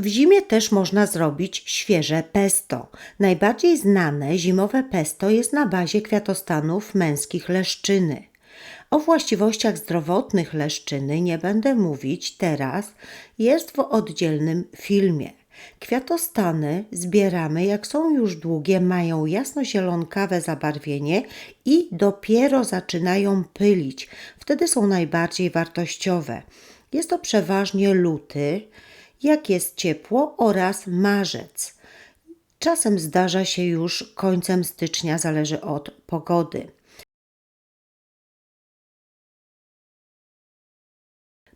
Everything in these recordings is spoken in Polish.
W zimie też można zrobić świeże pesto. Najbardziej znane zimowe pesto jest na bazie kwiatostanów męskich leszczyny. O właściwościach zdrowotnych leszczyny nie będę mówić teraz, jest w oddzielnym filmie. Kwiatostany zbieramy, jak są już długie, mają jasnozielonkawe zabarwienie i dopiero zaczynają pylić. Wtedy są najbardziej wartościowe. Jest to przeważnie luty, jak jest ciepło, oraz marzec. Czasem zdarza się już końcem stycznia, zależy od pogody.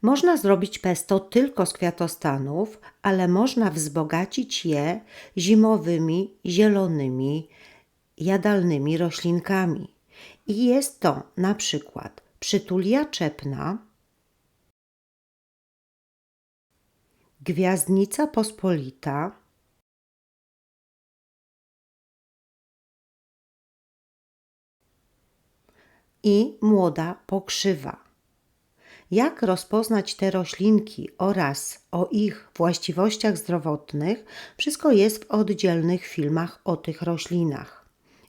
Można zrobić pesto tylko z kwiatostanów, ale można wzbogacić je zimowymi, zielonymi, jadalnymi roślinkami. I jest to na przykład przytulia czepna, gwiazdnica pospolita, i młoda pokrzywa. Jak rozpoznać te roślinki oraz o ich właściwościach zdrowotnych, wszystko jest w oddzielnych filmach o tych roślinach.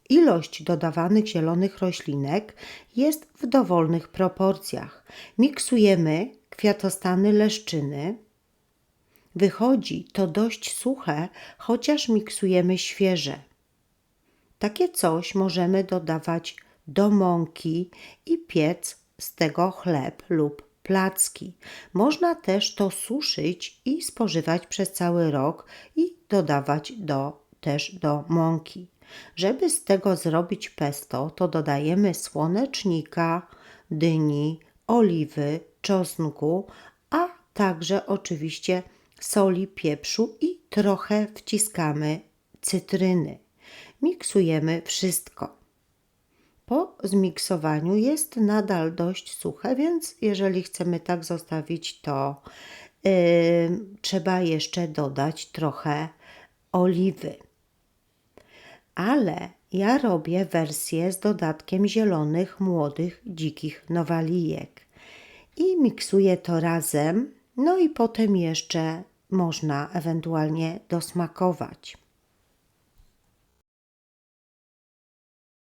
Ilość dodawanych zielonych roślinek jest w dowolnych proporcjach. Miksujemy kwiatostany leszczyny. Wychodzi to dość suche, chociaż miksujemy świeże. Takie coś możemy dodawać do mąki i piec z tego chleb lub placki. Można też to suszyć i spożywać przez cały rok i dodawać do, też do mąki. Żeby z tego zrobić pesto, to dodajemy słonecznika, dyni, oliwy, czosnku, a także oczywiście soli, pieprzu i trochę wciskamy cytryny. Miksujemy wszystko. Po zmiksowaniu jest nadal dość suche, więc jeżeli chcemy tak zostawić, to yy, trzeba jeszcze dodać trochę oliwy. Ale ja robię wersję z dodatkiem zielonych, młodych, dzikich nowalijek i miksuję to razem. No i potem jeszcze można ewentualnie dosmakować.